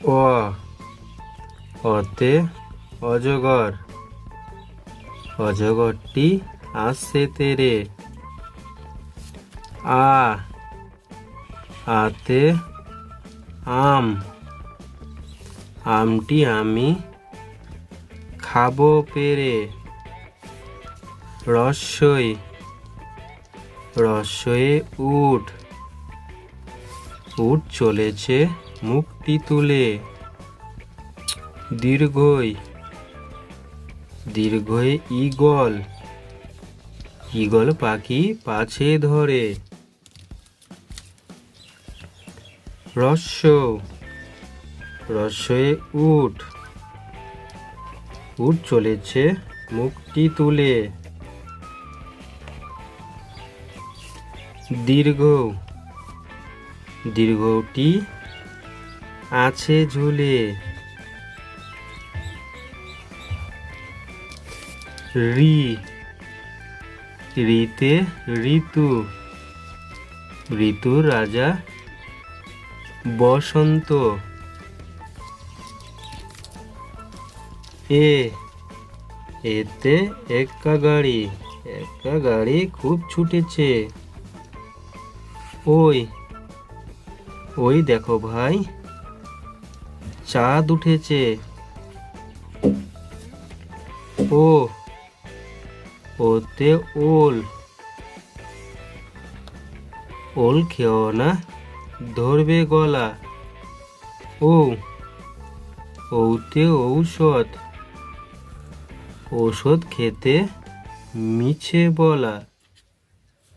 অ অতে অজগর। অজগরটি আসছে তেরে। আ, আতে আম। আমটি আমি খাব পেরে। রসই রস্যয়ে উঠ উঠ চলেছে মুখটি তুলে। দীর্ঘই দীর্ঘয়ে ঈগল। ঈগল পাখি পাছে ধরে। রস্য রস্যয়ে উঠ। উঠ চলেছে মুখটি তুলে। দীর্ঘ, দীর্ঘটি আছে ঝুলে। রি। রিতে ঋতু। ঋতু রাজা বসন্ত। এ। এতে একা গাড়ি। একা গাড়ি খুব ছুটেছে। ওই। ওই দেখো ভাই। চাঁদ উঠেছে। ও ওতে ওল। ওল খেও না, ধরবে গলা। ও ওতে ঔষধ। ওষুধ খেতে মিছে বলা।